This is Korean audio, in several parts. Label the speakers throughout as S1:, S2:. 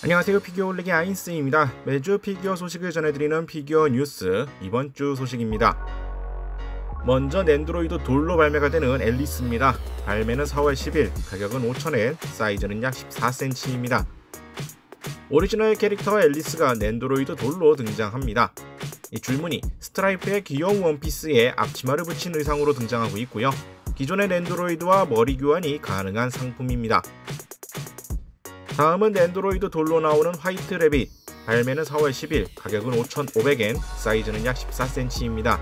S1: 안녕하세요 피규어 올리기 아인스입니다. 매주 피규어 소식을 전해드리는 피규어 뉴스 이번 주 소식입니다. 먼저 낸드로이드 돌로 발매가 되는 앨리스입니다. 발매는 4월 10일, 가격은 5,000엔, 사이즈는 약 14cm입니다. 오리지널 캐릭터 앨리스가 낸드로이드 돌로 등장합니다. 이 줄무늬 스트라이프의 귀여운 원피스에 앞치마를 붙인 의상으로 등장하고 있고요. 기존의 낸드로이드와 머리 교환이 가능한 상품입니다. 다음은 랜드로이드 돌로 나오는 화이트 레빗 발매는 4월 10일 가격은 5,500엔 사이즈는 약 14cm입니다.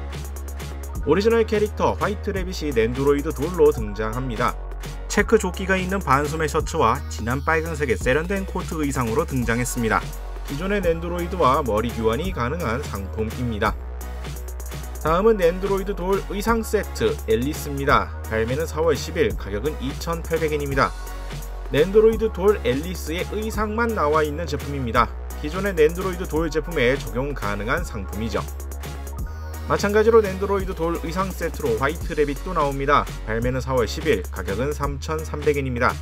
S1: 오리지널 캐릭터 화이트 레빗이 랜드로이드 돌로 등장합니다. 체크 조끼가 있는 반소매 셔츠와 진한 빨간색의 세련된 코트 의상으로 등장했습니다. 기존의 랜드로이드와 머리 교환이 가능한 상품입니다. 다음은 랜드로이드 돌 의상 세트 앨리스입니다. 발매는 4월 10일 가격은 2,800엔입니다. 랜드로이드 돌 앨리스의 의상만 나와 있는 제품입니다. 기존의 랜드로이드 돌 제품에 적용 가능한 상품이죠. 마찬가지로 랜드로이드 돌 의상 세트로 화이트 레빗도 나옵니다. 발매는 4월 10일, 가격은 3,300엔입니다.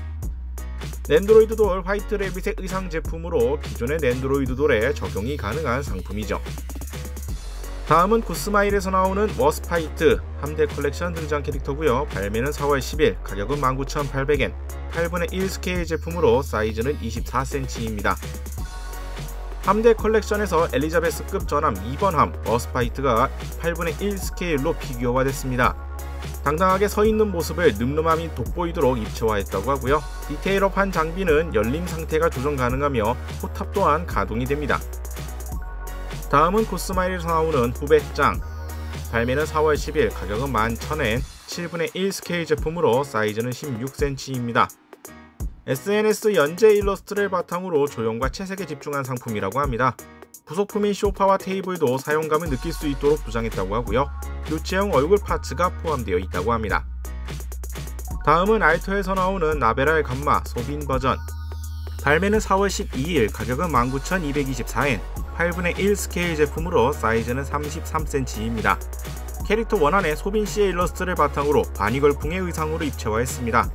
S1: 랜드로이드 돌 화이트 레빗의 의상 제품으로 기존의 랜드로이드 돌에 적용이 가능한 상품이죠. 다음은 구스마일에서 나오는 워스파이트 함대 컬렉션 등장 캐릭터고요. 발매는 4월 10일, 가격은 19,800엔, 8분의 1 스케일 제품으로 사이즈는 24cm입니다. 함대 컬렉션에서 엘리자베스급 전함 2번함 워스파이트가 8분의 1 스케일로 피규어화됐습니다. 당당하게 서 있는 모습을 늠름함이 돋보이도록 입체화했다고 하고요. 디테일업한 장비는 열림 상태가 조정 가능하며 포탑 또한 가동이 됩니다. 다음은 코스마일에서 나오는 후배짱 발매는 4월 10일 가격은 11,000엔 7분의 1 스케일 제품으로 사이즈는 16cm입니다. SNS 연재 일러스트를 바탕으로 조형과 채색에 집중한 상품이라고 합니다. 부속품인 쇼파와 테이블도 사용감을 느낄 수 있도록 부장했다고 하고요. 교체형 얼굴 파츠가 포함되어 있다고 합니다. 다음은 알토에서 나오는 나베랄 감마 소빈 버전 발매는 4월 12일 가격은 19,224엔 8분의 1 스케일 제품으로 사이즈는 33cm입니다. 캐릭터 원안에 소빈씨의 일러스트를 바탕으로 바니걸풍의 의상으로 입체화했습니다.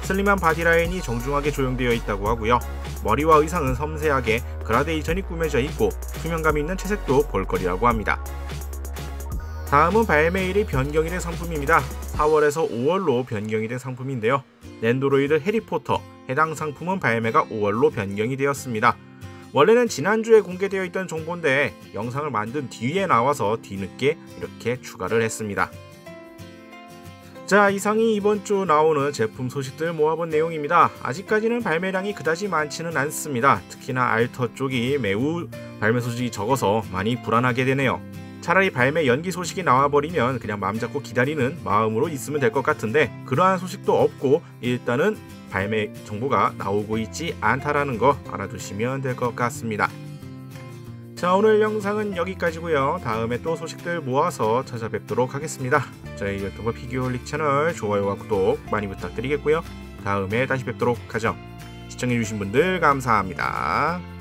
S1: 슬림한 바디라인이 정중하게 조형되어 있다고 하고요. 머리와 의상은 섬세하게 그라데이션이 꾸며져 있고 투명감 있는 채색도 볼거리라고 합니다. 다음은 발매일이 변경이 된 상품입니다. 4월에서 5월로 변경이 된 상품인데요. 랜드로이드 해리포터 해당 상품은 발매가 5월로 변경이 되었습니다. 원래는 지난주에 공개되어 있던 정보인데 영상을 만든 뒤에 나와서 뒤늦게 이렇게 추가를 했습니다. 자 이상이 이번 주 나오는 제품 소식들 모아본 내용입니다. 아직까지는 발매량이 그다지 많지는 않습니다. 특히나 알터 쪽이 매우 발매 소식이 적어서 많이 불안하게 되네요. 차라리 발매 연기 소식이 나와버리면 그냥 마음 잡고 기다리는 마음으로 있으면 될 것 같은데 그러한 소식도 없고 일단은 발매 정보가 나오고 있지 않다라는 거 알아두시면 될 것 같습니다. 자 오늘 영상은 여기까지고요. 다음에 또 소식들 모아서 찾아뵙도록 하겠습니다. 저희 유튜브 피규어릭 채널 좋아요와 구독 많이 부탁드리겠고요. 다음에 다시 뵙도록 하죠. 시청해주신 분들 감사합니다.